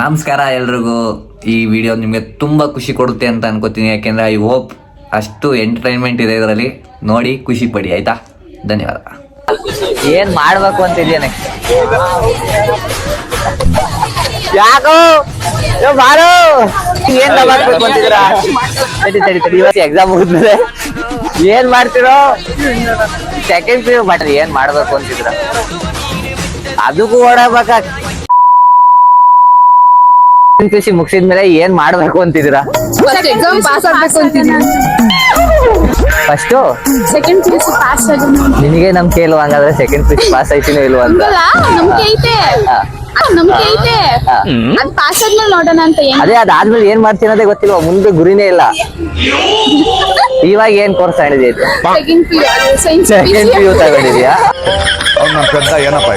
ನಮಸ್ಕಾರ ಎಲ್ರಿಗೂ. ಈ ವಿಡಿಯೋ ನಿಮಗೆ ತುಂಬ ಖುಷಿ ಕೊಡುತ್ತೆ ಅಂತ ಅನ್ಕೋತೀನಿ. ಯಾಕೆಂದ್ರೆ ಐ ಹೋಪ್ ಅಷ್ಟು ಎಂಟರ್ಟೈನ್ಮೆಂಟ್ ಇದೆ ಇದರಲ್ಲಿ. ನೋಡಿ, ಖುಷಿ ಪಡಿ, ಆಯ್ತಾ? ಧನ್ಯವಾದ. ಏನ್ ಮಾಡ್ಬೇಕು ಅಂತಿದ್ಯಾ ನೆಕ್ಸ್ಟ್ ಯಾಕೋ? ಬಾರೋ? ಏನ್ ಮಾಡ್ಬೇಕು ಅಂತಿದ್ರ ಎಕ್ಸಾಮ್ ಮುಗಿದ್ಮೇಲೆ. ಏನ್ ಮಾಡ್ತಿರೋ? ಸೆಕೆಂಡ್ ಪಿ ಮಾಡ್ರಿ, ಏನ್ ಮಾಡ್ಬೇಕು ಅಂತಿದ್ರ ಅದಕ್ಕೂ ಓಡಬೇಕ ಪಿ ಸಿ ಮುಗಿಸಿದ್ಮೇಲೆ ಏನ್ ಮಾಡ್ಬೇಕು ಅಂತಿದ್ದೀರಾ? ಫಸ್ಟ್ ಎಕ್ಸಾಮ್ ಪಾಸ್ ಆಗ್ಬೇಕು ಅಂತಿದ್ದೀನಿ first second P U pass ನಿನಗೆ ನಂಬಿಕೆ ಇಲ್ವಾ ಹಂಗಾದ್ರೆ ಸೆಕೆಂಡ್ ಪಿ ಪಾಸ್ ಆಯ್ತಿನೋ ಇಲ್ವಾ ಅಂತ? ಅಲ್ಲ ನಮ್ಗೆ ಐತೆ. ಆ, ನಮ್ಗೆ ಐತೆ. ಹಾ. ಅದ್ ಪಾಸ್ ಆದ್ಮೇಲೆ ನೋಡೋಣ ಅಂತ ಏನ್ ಅದೇ ಅದಾದ್ಮೇಲೆ ಏನ್ ಮಾಡ್ತೀನಿ ಅನ್ನೋದೇ ಗೊತ್ತಿಲ್ವಾ? ಮುಂದೆ ಗುರಿನೇ ಇಲ್ಲ. ಇವಾಗ ಏನ್ course ಆಡಿದೆ second P U science second P U ತಗೊಂಡಿದ್ಯಾ ಅವ್ನು ನನ್ನ ಪೆದ್ದ ಏನಪ್ಪ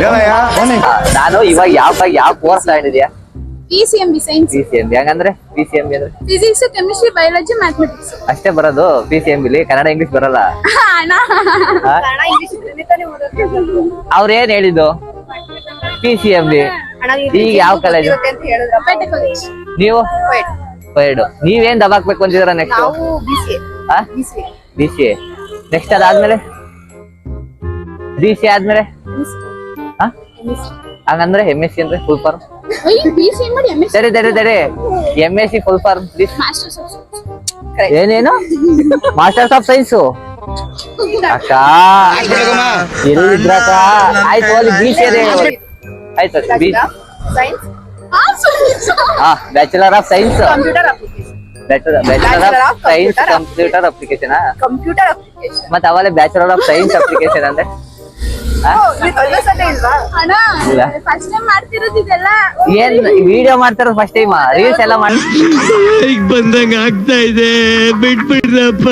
ಏನಯ್ಯ ನಾನು ಇವಾಗ ಯಾವ ಯಾವ course ತಗೊಂಡಿದ್ಯಾ P C M B science P C M B ಹಂಗಂದ್ರೆ ಪಿ ಸಿ ಎಂ ಬಿ ಅಂದ್ರೆ ಫಿಸಿಕ್ಸ್ ಕೆಮಿಸ್ಟ್ರಿ ಬಯಾಲಜಿ ಮ್ಯಾಥಮೆಟಿಕ್ಸ್ ಅಷ್ಟೇ ಬರೋದು ಪಿ ಸಿ ಎಂ ಬಿಲಿ ಕನ್ನಡ ಇಂಗ್ಲಿಷ್ ಬರಲ್ಲ ಅವ್ರೇನ್ ಹೇಳಿದ್ದು ಪಿ ಸಿ ಎಂ ಬಿ ಈಗ ಯಾವ ಕಾಲೇಜು ಪೇಟೆ ಕಾಲೇಜ್ ನೀವು ಪೈಡ್ ನೀವೇನ್ ದಬಾಕ್ಬೇಕು ಅಂತಿದ್ರ ನೆಕ್ಸ್ಟ್ ನಾವು BC BC B C A next ಅದಾದ್ಮೇಲೆ ಬಿ ಸಿ ಆದ್ಮೇಲೆ? ಹಂಗಂದ್ರೆ ಎಂ ಎಸ್ ಸಿ ಅಂದ್ರೆ full form P C M S C full form please masters of ಏನೇನು? ಮಾಸ್ಟರ್ಸ್ ಆಫ್ ಸೈನ್ಸ್ ಅಕ್ಕ. ಎಲ್ಲಿದ್ರಕ್ಕ ಆಯ್ತು ಅಲ್ಲಿ ಬಿ ಸಿ ಆಯ್ತು. ಬಿ ಸೈನ್ಸ್ ಹಾ bachelor of science computer application bachelor of science computer application computer application ಮತ್ತೆ ಅವಲೇ bachelor of science application ಅಂದ್ರೆ? ಆ? ಇಲ್ವಾ? ಅಣ್ಣ ಫಸ್ಟ್ ಟೈಮ್ ಮಾಡ್ತಿರೋದು ಇದೆಲ್ಲ? ಏನ್ ವಿಡಿಯೋ ಮಾಡ್ತಾರ ಫಸ್ಟ್ ಟೈಮ್ ರೀಲ್ಸ್ ಎಲ್ಲ ಮಾಡಿ. ಬಂದಂಗ ಆಗ್ತಾ ಇದೆ. ಬಿಟ್ಬಿಡ್ರಪ್ಪ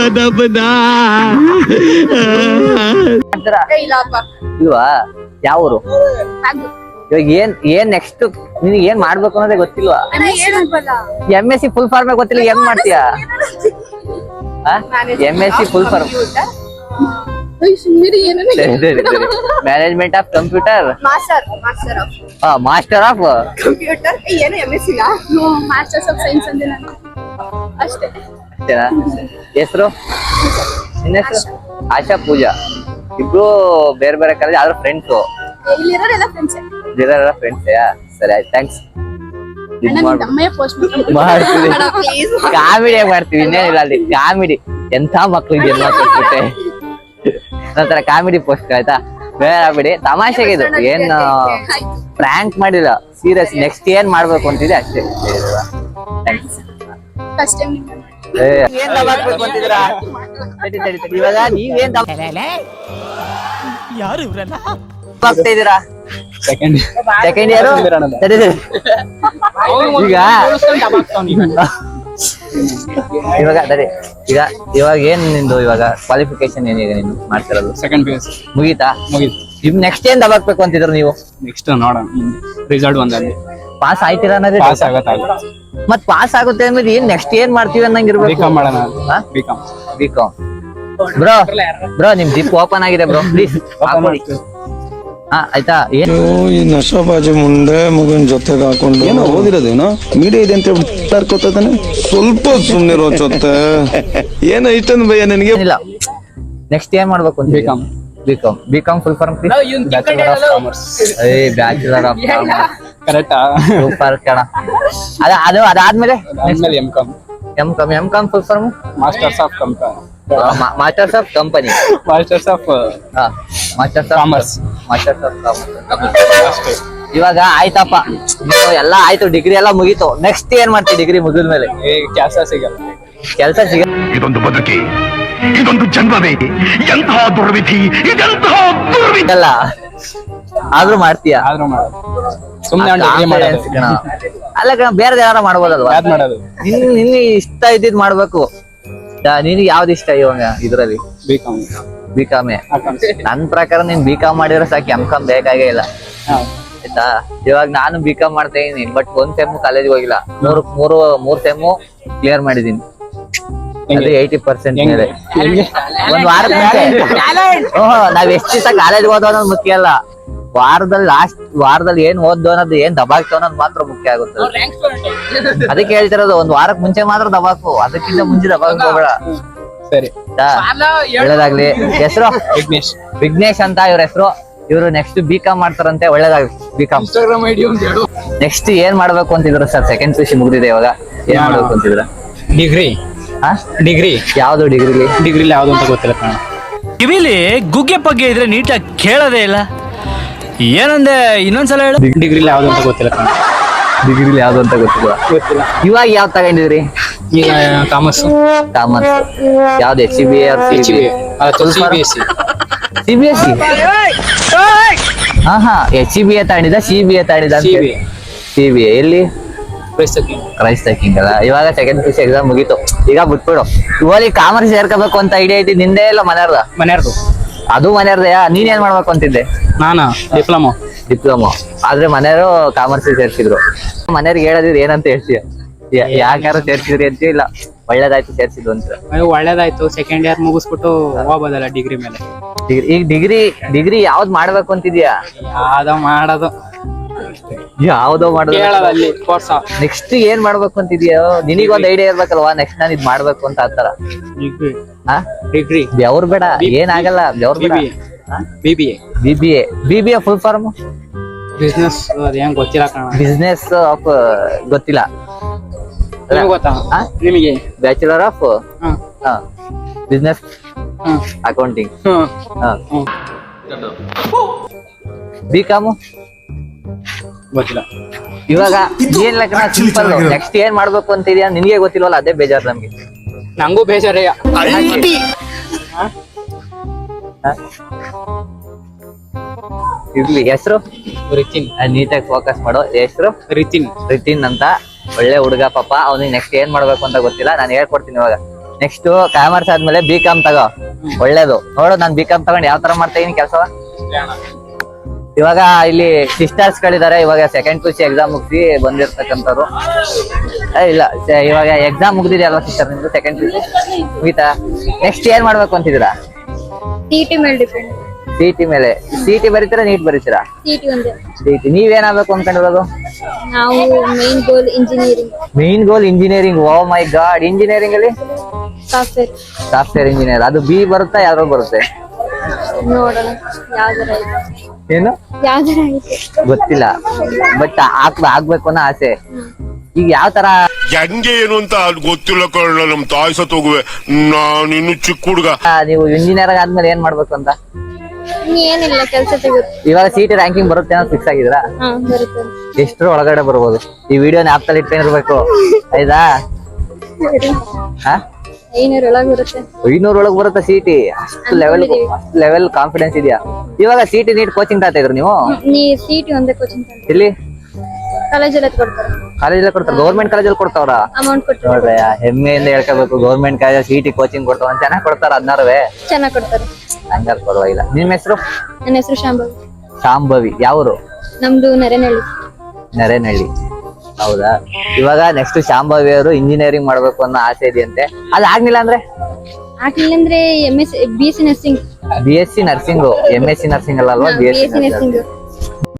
ಇಲ್ಲಪ್ಪ ಇಲ್ವಾ? ಯಾವ ಊರು. ಇವಾಗ ಏನ್ ಏನ್ ನೆಕ್ಸ್ಟ್ ನಿನಗೆ ಏನ್ ಮಾಡ್ಬೇಕು ಅನ್ನೋದೇ ಗೊತ್ತಿಲ್ವಾ? M S C full form ಗೊತ್ತಿಲ್ಲ ಹೆಂಗ್ ಮಾಡ್ತೀಯಾ? M S C full form management of computer master master of master of computer ಏನು ಎಂ ಎಸ್ ಇಲ್ಲ? ಮಾಸ್ಟರ್ಸ್ ಆಫ್ ಸೈನ್ಸ್ ಅಂದೆ ನಾನು. ಅಷ್ಟೇ. ಹೆಸರು? ನಿನ್ನ ಹೆಸರು? ಆಶಾ. ಪೂಜಾ. ಇಬ್ರು ಬೇರೆ ಬೇರೆ ಕಾಲೇಜ್ ಆದ್ರೆ ಫ್ರೆಂಡ್ಸ್ ಇಲ್ಲಿರೋರೆಲ್ಲ ಫ್ರೆಂಡ್ಸ್ ಫ್ರೆಂಡ್ಸ್ ಸರಿ ಆಯ್ತು. ಥ್ಯಾಂಕ್ಸ್ ಕಾಮಿಡಿ ಮಾಡ್ತೀವಿ ಇನ್ನೇನಿಲ್ಲ ಅಲ್ಲಿ. ಕಾಮಿಡಿ ಎಂಥ ಮಕ್ಳಿಗೆ ಎಲ್ಲ ಕೊಟ್ಬಿಟ್ಟೆ ನಂತರ ಕಾಮಿಡಿ ಪೋಸ್ಟ್ ಆಯ್ತಾ? ಬೇಡ ಬಿಡಿ ತಮಾಷೆಗೆ ಇದು. ಏನ್ ಪ್ರ್ಯಾಂಕ್ ಮಾಡಿಲ್ಲ. ಸೀರಿಯಸ್ ನೆಕ್ಸ್ಟ್ ಏನ್ ಮಾಡ್ಬೇಕು ಅಂತಿದೆ ಅಷ್ಟೇ. ಇವಾಗ ನೀವೇನ್ ಯಾರು ಇವ್ರಲ್ಲ ದಬಾಕ್ತಾ ಇದ್ದೀರಾ? Second year. ಈಗ ಇವಾಗ ಅದೇ ಈಗ ಇವಾಗ ಏನ್ ನಿಂದು ಇವಾಗ ಕ್ವಾಲಿಫಿಕೇಶನ್ ಏನಿದೆ ನೀನು ಮಾಡ್ತಿರೋದು? ಸೆಕೆಂಡ್ ಪಿ ಎಸ್ ಮುಗೀತಾ? ಮುಗೀತು. ಇವ್ ನೆಕ್ಸ್ಟ್ ಏನ್ ದಬಾಕ್ಬೇಕು ಅಂತಿದ್ರು ನೀವು? ನೆಕ್ಸ್ಟ್ ನೋಡೋಣ. ರಿಸಲ್ಟ್ ಬಂದಲ್ಲಿ ಪಾಸ್ ಆಯ್ತೀರಾ ಅನ್ನೋದೇ ಪಾಸ್ ಆಗತ್ತಾಗ. ಮತ್ ಪಾಸ್ ಆಗುತ್ತೆ ಅಂದ್ರೆ ಏನ್ ನೆಕ್ಸ್ಟ್ ಏನ್ ಮಾಡ್ತೀವಿ ಅನ್ನಂಗ್ ಬಿಕಾಂ ಮಾಡೋಣ. BCom B com B com bro bro ನಿಮ್ ಜಿಪ್ ಓಪನ್ ಆಗಿದೆ ಬ್ರೋ ಪ್ಲೀಸ್ ಹಾ ಆಯ್ತಾ? ಏನು? ಈ ನಶಾಬಾಜಿ ಮುಂದೆ ಮಗನ್ ಜೊತೆಗೆ ಹಾಕೊಂಡು ಏನೋ ಓದಿರೋದೇನೋ ಮೀಡಿಯಾ ಇದೆ ಅಂತ ಹೇಳ್ಕೊತಾನೆ ಸ್ವಲ್ಪ ಸುಮ್ನಿರೋ ಜೊತೆ. ಏನೋ ಇಷ್ಟೊಂದು ಭಯ ನನಗೆ? ಇಲ್ಲ. ನೆಕ್ಸ್ಟ್ ಏನ್ ಮಾಡ್ಬೇಕು ಅಂತ B com B com B com full form bachelor of commerce ಏ ಬ್ಯಾಚುಲರ್ ಆಫ್ ಕರೆಕ್ಟಾ ಸೂಪರ್ ಕಣ. ಅದ ಅದು ಅದಾದ್ಮೇಲೆ? ಆದ್ಮೇಲೆ M com M com M com full form masters of ಕಂಪ masters of company masters of ಹಾ ಮಾಸ್ಟರ್ಸ್ ಆಫ್ ಕಾಮರ್ಸ್ ಕಾಮರ್ಸ್ ಇವಾಗ ಆಯ್ತಪ್ಪ. ನೀವು ಎಲ್ಲ ಆಯ್ತು ಡಿಗ್ರಿ ಎಲ್ಲ ಮುಗೀತು. ನೆಕ್ಸ್ಟ್ ಏನ್ ಮಾಡ್ತೀವಿ ಡಿಗ್ರಿ ಮುಗಿದ್ಮೇಲೆ ಏ ಕೆಲಸ ಸಿಗಲ್ಲ. ಕೆಲಸ ಸಿಗ ಇದೊಂದು ಬದುಕಿ. ಇದೊಂದು ಜನ್ಮವೇ. ಎಂತಹ ದುರ್ವಿಧಿ ಇದೆಂತಹ ದುರ್ವಿಧಿ. ಸಿಗಲ್ಲ ಆದ್ರೂ ಮಾಡ್ತೀಯ? ಆದ್ರೂ ಮಾಡೋದು. ಸುಮ್ನೆ ಒಂದು ಡಿಗ್ರಿ ಮಾಡೋದು. ಕಣ. ಅಲ್ಲ ಕಣ ಬೇರೆ ಯಾರ ಮಾಡ್ಬೋದಲ್ವಾ? ಯಾವ್ದು ಮಾಡೋದು? ನಿನ್ ನಿನ್ಗೆ ಇಷ್ಟ ಇದ್ದಿದ್ ಮಾಡ್ಬೇಕು. ನಿನ್ಗೆ ಯಾವ್ದು ಇಷ್ಟ ಇವಾಗ ಇದ್ರಲ್ಲಿ? ಬಿಕಾಂ ಬಿ ಕಾಮ್ ನನ್ ಪ್ರಕಾರ ನೀನ್ ಬಿ ಕಾಮ್ ಮಾಡಿದ್ರೆ ಸಾಕು ಎಂ ಕಾಮ್ ಬೇಕಾಗೇ ಇಲ್ಲ. ಆಯ್ತಾ? ಇವಾಗ ನಾನು ಬಿ ಕಾಮ್ ಮಾಡ್ತಾ ಇದೀನಿ ಬಟ್ ಒಂದ್ ಸೆಮ್ ಕಾಲೇಜ್ ಹೋಗಿಲ್ಲ. ಮೂರು ಮೂರು ಮೂರ್ ಸೆಮ್ ಕ್ಲಿಯರ್ ಮಾಡಿದೀನಿ. ಅದು ಏಯ್ಟಿ ಪರ್ಸೆಂಟ್ ಮೇಲೆ. ಒಂದ್ ವಾರ ಮುಂಚೆ. ಓಹೋ ನಾವ್ ಎಷ್ಟ್ ದಿವಸ ಕಾಲೇಜ್ ಓದೋ ಅನ್ನೋದು ಮುಖ್ಯ ಅಲ್ಲ. ವಾರದಲ್ಲಿ ಲಾಸ್ಟ್ ವಾರದಲ್ಲಿ ಏನ್ ಓದ್ದು ಅನ್ನೋದು ಏನ್ ದಬಾಕ್ತು ಅನ್ನೋದು ಮಾತ್ರ ಮುಖ್ಯ ಆಗುತ್ತೆ. ಅದಕ್ಕೆ ಹೇಳ್ತಿರೋದು ಒಂದ್ ವಾರಕ್ ಮುಂಚೆ ಮಾತ್ರ ದಬಾಕು. ಅದಕ್ಕಿಂತ ಮುಂಚೆ ದಬಾಕ್ ಹೋಗ್ಬೇಡ. ಸರಿ? ಒಳ್ಳೇದಾಗ್ಲಿ. ಹೆಸರು? ವಿಘ್ನೇಶ್. ವಿಘ್ನೇಶ್ ಅಂತ ಇವ್ರ ಹೆಸರು. ಇವರು ನೆಕ್ಸ್ಟ್ ಬಿ ಕಾಮ್ ಮಾಡ್ತಾರಂತೆ ಒಳ್ಳೇದಾಗ್ಲಿ ಬಿ ಕಾಮ್ ಇನ್ಸ್ಟಾಗ್ರಾಮ್ ಐಡಿ ಹೇಳು. ನೆಕ್ಸ್ಟ್ ಏನ್ ಮಾಡ್ಬೇಕು ಅಂತಿದ್ರು ಸರ್? ಸೆಕೆಂಡ್ ಪಿ ಮುಗ್ದಿದೆ ಇವಾಗ. ಏನ್ ಮಾಡ್ಬೇಕು ಅಂತಿದ್ರ? ಡಿಗ್ರಿ ಡಿಗ್ರಿ ಯಾವ್ದು ಡಿಗ್ರಿ ಡಿಗ್ರಿಲಿ ಯಾವ್ದು ಅಂತ ಗೊತ್ತಿಲ್ಲ ಕಣ. ಕಿವಿಲಿ ಗುಗ್ಗೆ ಪಗ್ಗೆ ಇದ್ರೆ ನೀಟಾಗಿ ಕೇಳೋದೇ ಇಲ್ಲ. ಏನಂದೆ ಇನ್ನೊಂದ್ಸಲ ಹೇಳು. ಡಿಗ್ರಿಲಿ ಯಾವ್ದು ಅಂತ ಗೊತ್ತಿಲ್ಲ ಕಣ. ಡಿಗ್ರಿಲಿ ಯಾವ್ದು ಅಂತ ಗೊತ್ತಿಲ್ಲ. ಗೊತ್ತಿಲ್ಲ. ಇವಾಗ ಯಾವ್ದು ತಗೊಂಡಿದ್ರಿ? ಈಗ ಕಾಮರ್ಸ್. ಕಾಮರ್ಸ್. ಯಾವ್ದು H C B R C B B C B S C C B S C ಹಾ ಹಾ H C B A C B A ತಗೊಂಡಿದ್ದ CBA. ಸಿ ಬಿ ಎಲ್ಲಿ ಕ್ರೈಸ್ತ ಕಿಂಗ್ ಅಲ್ಲ. ಇವಾಗ ಸೆಕೆಂಡ್ ಪಿ ಸಿ ಎಕ್ಸಾಮ್ ಮುಗೀತು. ಈಗ ಬಿಟ್ಬಿಡು. ಇವಾಗ ಕಾಮರ್ಸ್ ಸೇರ್ಕೋಬೇಕು ಅಂತ ಐಡಿಯಾ ಐತಿ ನಿಂದೇ ಇಲ್ಲ ಮನೆಯವ್ರದ? ಮನೆಯವ್ರದು. ಅದು ಮನೆಯವ್ರದೆಯಾ ನೀನ್ ಏನ್ ಮಾಡ್ಬೇಕು ಅಂತಿದ್ದೆ? ನಾನು? ಡಿಪ್ಲೊಮಾ ಡಿಪ್ಲೊಮಾ ಆದ್ರೆ ಮನೆಯವರು ಕಾಮರ್ಸ್ ಸೇರ್ಸಿದ್ರು. ಮನೆಯವ್ರಿಗೆ ಹೇಳದಿದ್ರೆ ಏನಂತ ಹೇಳ್ತೀಯ? ಯಾ- ಯಾಕ್ಯಾರು ಸೇರ್ಸಿದ್ರಿ ಅಂತ ಇಲ್ಲ ಒಳ್ಳೇದಾಯ್ತು ಸೇರ್ಸಿದ್ ಅಂತ ಒಳ್ಳೇದಾಯ್ತು. ಸೆಕೆಂಡ್ ಇಯರ್ ಮುಗಿಸ್ಬಿಟ್ಟು ಹೋಗ್ಬೋದಲ್ಲ ಡಿಗ್ರಿ ಮೇಲೆ? ಡಿಗ್ರಿ ಈಗ ಡಿಗ್ರಿ ಡಿಗ್ರಿ ಯಾವ್ದ್ ಮಾಡ್ಬೇಕು ಅಂತಿದ್ಯಾ? ಯಾವ್ದೋ ಮಾಡೋದು. ಯಾವ್ದೋ ಮಾಡೋದು. ನೆಕ್ಸ್ಟ್ ಏನ್ ಮಾಡ್ಬೇಕು ಅಂತಿದ್ಯೋ? ನಿನಗೊಂದ್ ಐಡಿಯಾ ಇರ್ಬೇಕಲ್ವಾ? ನೆಕ್ಸ್ಟ್ ನಾನು ಇದ್ ಮಾಡ್ಬೇಕು ಅಂತ ಆತರ ಡಿಗ್ರಿ ಬೆವ್ರ್ ಬೇಡ. ಏನಾಗಲ್ಲ. ಬೆವ್ರ್ ಬೇಡ. BBA BBA B A B B A B B A full form business ಗೊತ್ತಿಲ್ಲ ಬಿಸ್ನೆಸ್ ಗೊತ್ತಿಲ್ಲ. ನಿಮ್ಗೆ ಗೊತ್ತಾ? ನಿಮಗೆ? ಬ್ಯಾಚುಲರ್ ಆಫ್ ಹಾ. ಬಿಸ್ನೆಸ್ ಅಕೌಂಟಿಂಗ್ ಹ್ಮ್ ಹ್ಮ್. ಬಿ ಕಾಮು ಗೊತ್ತಿಲ್ಲ. ಇವಾಗ ಏನ್ ಲೆಕ್ಕ ಸಿಂಪಲ್ ನೆಕ್ಸ್ಟ್ ಏನ್ ಮಾಡ್ಬೇಕು ಅಂತಿದ್ಯಾ ನಿನ್ಗೆ ಗೊತ್ತಿಲ್ವಲ್ಲ ಅದೇ ಬೇಜಾರ್ ನಮ್ಗೆ. ನಂಗೂ ಬೇಜಾರೇ. ಇರ್ಲಿ ಹೆಸರು? ರಿತಿನ್. ನೀಟಾಗಿ ಫೋಕಸ್ ಮಾಡೋ ಹೆಸರು? ರಿತಿನ್. ರಿತಿನ್ ಅಂತ. ಒಳ್ಳೆ ಹುಡುಗ ಪಾಪ ಅವ್ನಿಗೆ ನೆಕ್ಸ್ಟ್ ಏನ್ ಮಾಡ್ಬೇಕು ಅಂತ ಗೊತ್ತಿಲ್ಲ ನಾನು ಹೇಳ್ಕೊಡ್ತೀನಿ ಇವಾಗ. ನೆಕ್ಸ್ಟ್ ಕಾಮರ್ಸ್ ಆದ್ಮೇಲೆ ಬಿ ಕಾಮ್ ತಗೋ. ಒಳ್ಳೇದು. ನೋಡು ನಾನು ಬಿ ಕಾಮ್ ತಗೊಂಡು ಯಾವ ತರ ಮಾಡ್ತಾ ಇದೀನಿ ಕೆಲಸ ಇವಾಗ ಇಲ್ಲಿ ಸಿಸ್ಟರ್ಸ್ ಗಳಿದ್ದಾರೆ ಇವಾಗ ಸೆಕೆಂಡ್ ಪಿ ಸಿ ಎಕ್ಸಾಮ್ ಮುಗಿಸಿ ಬಂದಿರ್ತಕ್ಕಂಥವ್ರು. ಇಲ್ಲ ಇವಾಗ ಎಕ್ಸಾಮ್ ಮುಗ್ದಿದೆ ಅಲ್ವಾ ಸಿಸ್ಟರ್ ನಿಮ್ದು ಸೆಕೆಂಡ್ ಪಿ ಸಿ ಮುಗಿತಾ? ನೆಕ್ಸ್ಟ್ ಏನ್ ಮಾಡ್ಬೇಕು ಅಂತಿದ್ದೀರಾ? ಸಿಟಿ ಮೇಲೆ ಡಿಪೆಂಡ್ ಸಿ ಟಿ ಮೇಲೆ. ಸಿ ಟಿ ಬರೀತೀರಾ ನೀಟ್ ಬರೀತೀರಾ? ಸಿಟಿ ನೀವೇನಾಗಬೇಕು ಅನ್ಕೊಂಡಿರೋದು? ನಾವು main goal engineering main goal engineering oh my god engineering ಅಲ್ಲಿ? ಸಾಫ್ಟ್ವೇರ್ ಸಾಫ್ಟ್ವೇರ್ ಇಂಜಿನಿಯರ್ ಅದು ಬಿ ಬರುತ್ತಾ ಯಾವ್ದ್ರಲ್ಲಿ ಬರುತ್ತೆ? ನೋಡೋಣ ಯಾವ್ದಾರ ಐತೆ ಏನು? ಯಾವ್ದಾರ ಐತೆ ಗೊತ್ತಿಲ್ಲ. ಬಟ್ ಹಾಕ್ ಆಗ್ಬೇಕು ಅನ್ನೋ ಆಸೆ. ಈಗ ಯಾವ ತರ ಹೆಂಗೆ ಏನು ಅಂತ ಅದ್ ಗೊತ್ತಿಲ್ಲ ಕಣ ನಮ್ ತಾಯಿ ನಾನು ನಾನಿನ್ನು ಚಿಕ್ಕ ಹುಡುಗ. ನೀವು ಇಂಜಿನಿಯರ್ ಆದ್ಮೇಲೆ ಏನ್ ಮಾಡ್ಬೇಕು ಅಂತ? ಏನಿಲ್ಲ ಕೆಲಸ ಸಿಗುತ್ತೆ ಇವಾಗ ಸಿಟಿ ರ್ಯಾಂಕಿಂಗ್ ಬರುತ್ತೆ ಅಂತ ಫಿಕ್ಸ್ ಆಗಿದ್ರಾ ಹಾ ಬರುತ್ತೆ. ಎಷ್ಟರ ಒಳಗಡೆ ಬರ್ಬೋದು. ಈ ವಿಡಿಯೋ ನ್ಯಾಪ್ತಲ್ಲಿ ಇಟ್ಕೊಂಡಿರ್ಬೇಕು. ಆಯ್ತಾ? ಹಾ? 500 ಒಳಗೆ ಬರುತ್ತೆ. ಐನೂರ್ ಒಳಗ್ ಬರುತ್ತೆ ಸಿಟಿ ಅಷ್ಟು ಲೆವೆಲ್ ಲೆವೆಲ್ ಕಾನ್ಫಿಡೆನ್ಸ್ ಇದೆಯಾ? ಇವಾಗ ಸಿಟಿ ನೀಟ್ ಕೋಚಿಂಗ್ ತಾತ ಇದ್ರು ನೀವು? ನೀ ಸಿಟಿ ಒಂದೇ ಕೋಚಿಂಗ್ ಇಲ್ಲಿ ಕಾಲೇಜಲ್ಲಿ ಕೊಡ್ತಾರೆ ಕಾಲೇಜಲ್ಲಿ ಕೊಡ್ತಾರೆ. ಗೌರ್ಮೆಂಟ್ ಕಾಲೇಜಲ್ಲಿ ಕೊಡ್ತಾವ್ರ? ಅಮೌಂಟ್ ಹೆಮ್ಮೆಯಿಂದ ಹೇಳ್ಕೋಬೇಕು ಗೌರ್ಮೆಂಟ್ ಕಾಲೇಜ್ ಸಿಟಿ ಕೋಚಿಂಗ್ ಕೊಡ್ತಾವ ಚೆನ್ನಾಗಿ ಕೊಡ್ತಾರ ಹದಿನಾರುವೆ ಚೆನ್ನಾಗಿ ಕೊಡ್ತಾರೆ. ಹಂಗಾರ ಪರವಾಗಿಲ್ಲ. ನಿಮ್ ಹೆಸರು? ನನ್ನ ಹೆಸರು ಶಾಂಭವಿ. ಶಾಂಭವಿ. ಯಾವರು? ನಮ್ದು ನರೇನಹಳ್ಳಿ ನರೇನಹಳ್ಳಿ ಹೌದಾ? ಇವಾಗ ನೆಕ್ಸ್ಟ್ ಶಾಂಭವಿ ಅವರು ಇಂಜಿನಿಯರಿಂಗ್ ಮಾಡ್ಬೇಕು ಅನ್ನೋ ಆಸೆ ಇದೆಯಂತೆ. ಅದ್ ಆಗ್ಲಿಲ್ಲ ಅಂದ್ರೆ? ಆಗ್ಲಿಲ್ಲ ಅಂದ್ರೆ M S B S C nursing B S C nursing M S C nursing ಅಲ್ಲ ಅಲ್ವಾ? B S C nursing